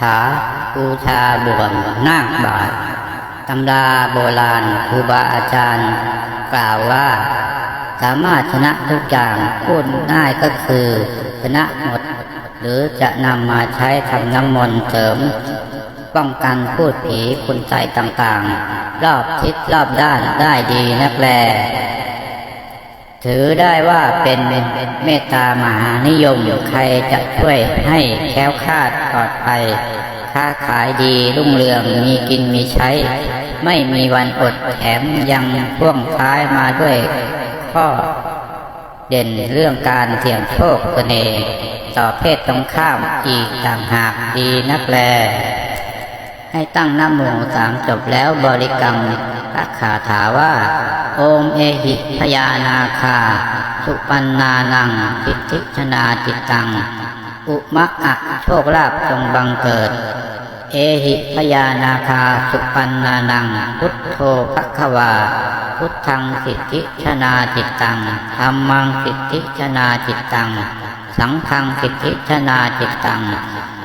ถาบูชาบวงนาคบาทตำราโบราณครูบาอาจารย์ กล่าวว่า สามารถชนะทุกอย่างพูดง่ายก็คือ ชนะหมด หรือจะนำมาใช้ทำน้ำมนต์เสริม ป้องกันพูดผีคุณใจต่างๆ รอบทิศรอบด้านได้ดีนักแล ถือได้ว่าเป็นเมตตามหานิยมใครจะช่วยให้แค้วคาดปลอดภัยค้าขายดีรุ่งเรืองมีกินมีใช้ ไม่มีวันอดแถมยังพ่วงท้ายมาด้วยข้อเด่นเรื่องการเสี่ยงโชคเสน่ห์ต่อเพศตรงข้ามอีกต่างหากดีนักแล ให้ตั้งน้ำโมสามจบแล้วบริกรรมพระคาถาว่า โอมเอหิพยานาคา สุปันนานังพิทิชนาจิตตัง อุมะอะโชคลาภจงบังเกิด เอหิพยานาคาสุปันนานัง พุทโธภควา พุทธังสิทธิชนาจิตตังธรรมังสิทธิชนาจิตตัง สังฆังสิทธิชนาจิตตัง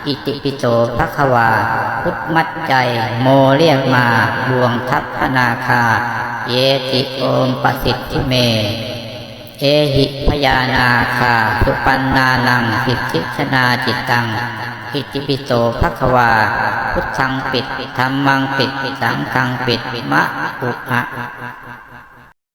อิติปิโสภควา พุทมัดใจโมเรียกมาดวงทัพพนาคา เยติโอมปสิทธิเม เอหิพยานาคา สุปันนานังสิทธิชนาจิตตัง อิติปิโสภควา พุทธังปิดธรรมังปิดสังฆังปิดมะอุอะ